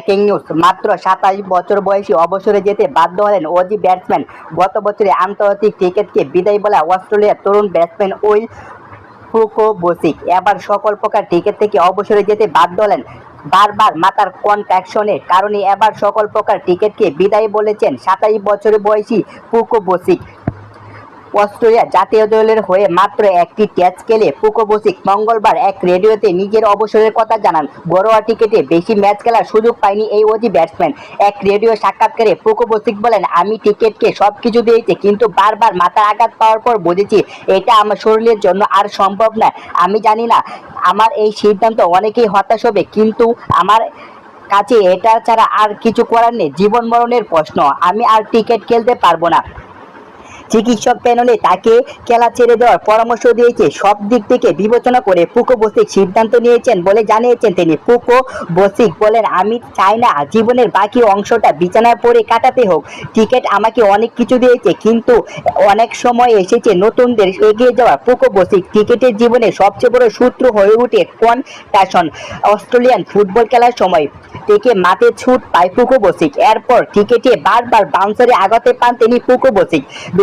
Breaking news মাত্র সাতাশ বছর বয়সী অবসরে যেতে বাধ্য হলেন অজি ব্যাটসম্যান। গত বছরে আন্তর্জাতিক ক্রিকেটকে বিদায় বলা অস্ট্রেলিয়ার তরুণ ব্যাটসম্যান উইল ফুকো বসিক এবার সকল প্রকার ক্রিকেট থেকে অবসরে যেতে বাধ্য হলেন। বারবার মাথার কনট্রাকশনের কারণে এবার সকল প্রকার ক্রিকেটকে বিদায় বলেছেন সাতাশ বছর বয়সী ফুকো বসিক অস্ট্রেলিয়া জাতীয় দলের হয়ে মাত্র একটি টেস্ট খেলে পুকোবসিক মঙ্গলবার এক রেডিওতে নিজের অবসরের কথা জানান। ঘরোয়া ক্রিকেটে বেশি ম্যাচ খেলার সুযোগ পায়নি এই অজি ব্যাটসম্যান। এক রেডিও সাক্ষাৎকারে পুকোবসিক বলেন, আমি ক্রিকেটকে সব কিছু দিয়েছি, কিন্তু বারবার মাথার আঘাত পাওয়ার পর বুঝেছি এটা আমার শরীরের জন্য আর সম্ভব না আমি জানি না, আমার এই সিদ্ধান্ত অনেকেই হতাশ হবে, কিন্তু আমার কাছে এটা ছাড়া আর কিছু করার নেই। জীবন মরণের প্রশ্ন, আমি আর ক্রিকেট খেলতে পারব না। চিকিৎসক প্যানেলে তাকে খেলা ছেড়ে দেওয়ার পরামর্শ দিয়েছে। সব দিক থেকে বিবেচনা করে পুকো বসিক সিদ্ধান্ত নিয়েছেন বলে জানিয়েছেন তিনি। পুকো বসিক বলেন, আমি চাই না জীবনের বাকি অংশটা বিছানায় পড়ে কাটাতে হোক। ক্রিকেট আমাকে অনেক কিছু দিয়েছে, কিন্তু অনেক সময় এসেছে নতুনদের এগিয়ে যাওয়া। পুকো বসিক ক্রিকেটের জীবনে সবচেয়ে বড় সূত্র হয়ে ওঠে কন? কনটাশন অস্ট্রেলিয়ান ফুটবল খেলার সময় থেকে মাঠে ছুট পায় ফুকু বসিক। এরপর ক্রিকেটে বারবার বাউন্সারে আঘাতে পান তিনি ফুকু বসিক। দু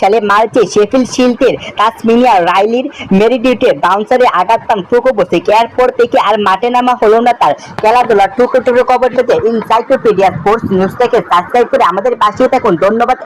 সালে মার্চে শেফিল শিল্পের তাসমিনিয়া রাইলির মেরিডিউটে বাউন্সারে আঘাত পান ফুকু বসিক। এরপর থেকে আর মাঠে নামা হলো না তার। খেলাধুলার টুকরো টুকরো খবর পেতে ইনসাইক্লোপিডিয়া স্পোর্টস নিউজ থেকে সাবস্ক্রাইব করে আমাদের পাশে থাকুন। ধন্যবাদ।